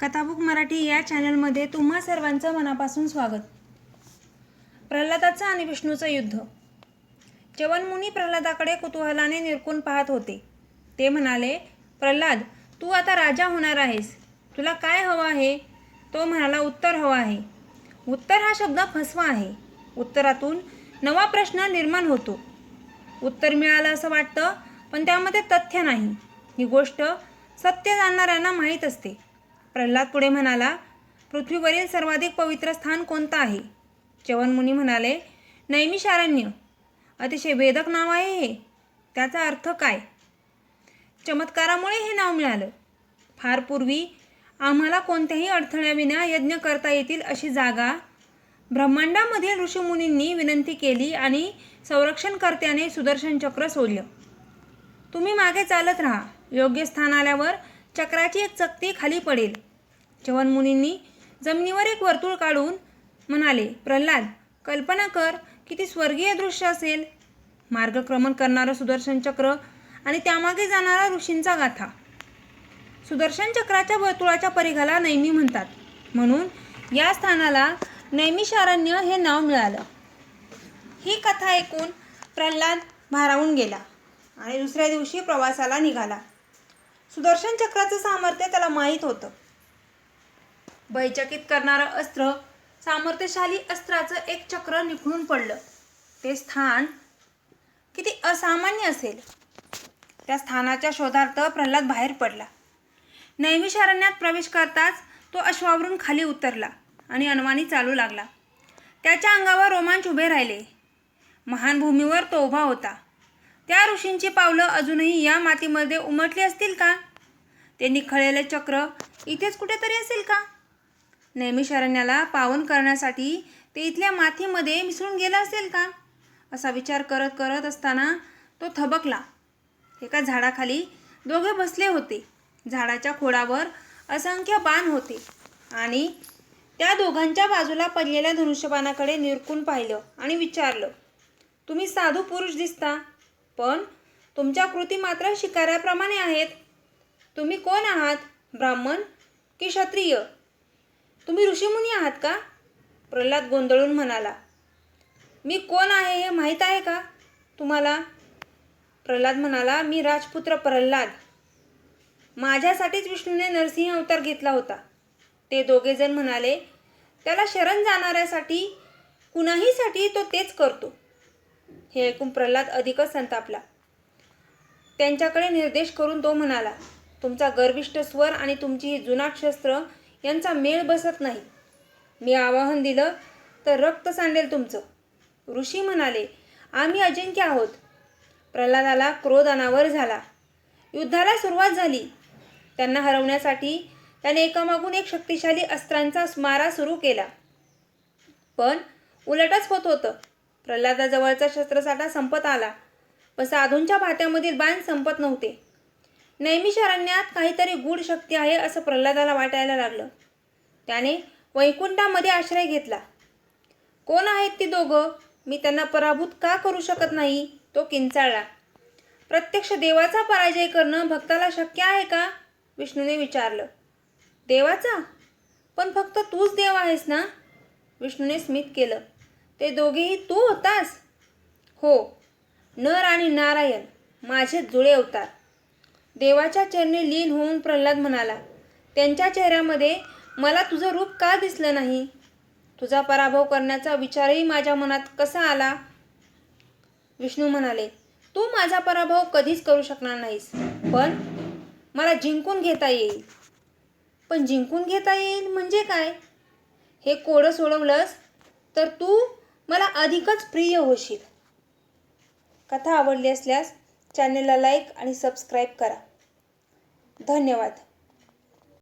कथाबुक मराठी या चॅनलमध्ये तुम्हा सर्वांचं मनापासून स्वागत. प्रल्हादाचं आणि विष्णूचं युद्ध. चवनमुनी प्रल्हादाकडे कुतूहलाने निरकून पाहत होते. ते म्हणाले प्रल्हाद तू आता राजा होणार आहेस. तुला काय हवं आहे? तो म्हणाला उत्तर हवं आहे. उत्तर हा शब्द फसवा आहे. उत्तरातून नवा प्रश्न निर्माण होतो. उत्तर मिळालं असं वाटतं पण त्यामध्ये तथ्य नाही. ही गोष्ट सत्य जाणणाऱ्यांना माहीत असते. प्रल्हाद पुढे म्हणाला पृथ्वीवरील सर्वाधिक पवित्र स्थान कोणतं आहे? च्यवनमुनी म्हणाले नैमिषारण्य अतिशय वेदक नाव आहे हे. त्याचा अर्थ काय? चमत्कारामुळे हे नाव मिळालं. फार पूर्वी आम्हाला कोणत्याही अडथळ्याविना यज्ञ करता येतील अशी जागा ब्रह्मांडामधील ऋषीमुनींनी विनंती केली आणि संरक्षणकर्त्याने सुदर्शन चक्र सोडलं. तुम्ही मागे चालत राहा. योग्य स्थान आल्यावर चक्राची एक चकती खाली पडेल. चवनमुनींनी जमिनीवर एक वर्तुळ काढून म्हणाले प्रल्हाद कल्पना कर किती स्वर्गीय दृश्य असेल. मार्गक्रमण करणारं सुदर्शन चक्र आणि त्यामागे जाणारा ऋषींचा गाथा. सुदर्शन चक्राच्या वर्तुळाच्या परिघाला नैमी म्हणतात. म्हणून या स्थानाला नैमिषारण्य हे नाव मिळालं. ही कथा ऐकून प्रल्हाद भारावून गेला आणि दुसऱ्या दिवशी प्रवासाला निघाला. सुदर्शन चक्राचं सामर्थ्य त्याला माहीत होतं. भयचकित करणारं अस्त्र सामर्थ्यशाली अस्त्राचं एक चक्र निखळून पडलं. ते स्थान किती असामान्य असेल. त्या स्थानाच्या शोधार्थ प्रल्हाद बाहेर पडला. नैमिषारण्यात प्रवेश करताच तो अश्वावरून खाली उतरला आणि अनवाणी चालू लागला. त्याच्या अंगावर रोमांच उभे राहिले. महान भूमीवर तो उभा होता. त्या ऋषींची पावलं अजूनही या मातीमध्ये उमटली असतील का? ते निखळलेले चक्र इथेच कुठेतरी असेल का? नैमिषारण्याला पावन करण्यासाठी ते इथल्या मातीमध्ये मिसळून गेलं असेल का? असा विचार करत करत असताना तो थबकला. एका झाडाखाली दोघे बसले होते. झाडाच्या खोडावर असंख्य बाण होते आणि त्या दोघांच्या बाजूला पडलेल्या धनुष्यबाणाकडे निरकून पाहिलं आणि विचारलं तुम्ही साधू पुरुष दिसता पण तुमच्या कृती मात्र शिकाऱ्याप्रमाणे आहेत. तुम्ही कोण आहात ब्राह्मण की क्षत्रिय? तुम्ही ऋषीमुनी आहात का? प्रल्हाद गोंधळून म्हणाला. मी कोण आहे हे माहीत आहे का? तुम्हाला? प्रल्हाद म्हणाला मी राजपुत्र प्रल्हाद. माझ्यासाठीच विष्णूने नरसिंह अवतार घेतला होता. ते दोघेजण म्हणाले त्याला शरण जाणाऱ्यासाठी कुणाहीसाठी तो तेच करतो. हे ऐकून प्रल्हाद अधिकच संतापला. त्यांच्याकडे निर्देश करून तो म्हणाला तुमचा गर्विष्ट स्वर आणि तुमची ही जुनाट शस्त्र यांचा मेळ बसत नाही. मी आवाहन दिलं तर रक्त सांडेल तुमचं. ऋषी म्हणाले आम्ही अजिंक्य आहोत. प्रल्हादाला क्रोध अनावर झाला. युद्धाला सुरुवात झाली. त्यांना हरवण्यासाठी त्याने एकामागून एक शक्तिशाली अस्त्रांचा मारा सुरू केला. पण उलटच होत होतं. प्रल्हादाजवळचा शस्त्रसाठा संपत आला पण साधूंच्या भात्यामधील बाण संपत नव्हते. नैमिषारण्यात काहीतरी गूढ शक्ती आहे असं प्रल्हादाला वाटायला लागलं. त्याने वैकुंठामध्ये आश्रय घेतला. कोण आहेत ती दोघं? मी त्यांना पराभूत का करू शकत नाही? तो किंचाळला. प्रत्यक्ष देवाचा पराजय करणं भक्ताला शक्य आहे का? विष्णूने विचारलं. देवाचा? पण फक्त तूच देव आहेस ना? विष्णूने स्मित केलं. ते दोघेही तू होतास? हो. नर आणि नारायण माझे जुळे अवतार. देवाच्या चरणी लीन होऊन प्रल्हाद म्हणाला त्यांच्या चेहऱ्यामध्ये मला तुझं रूप का दिसलं नाही? तुझा पराभव करण्याचा विचारही माझ्या मनात कसा आला? विष्णू म्हणाले तू माझा पराभव कधीच करू शकणार नाहीस पण मला जिंकून घेता येईल. पण जिंकून घेता येईल म्हणजे काय? हे कोडं सोडवलंस तर तू मला अधिकच प्रिय होशील. कथा आवडली असल्यास चॅनेलला लाईक आणि सबस्क्राईब करा. धन्यवाद.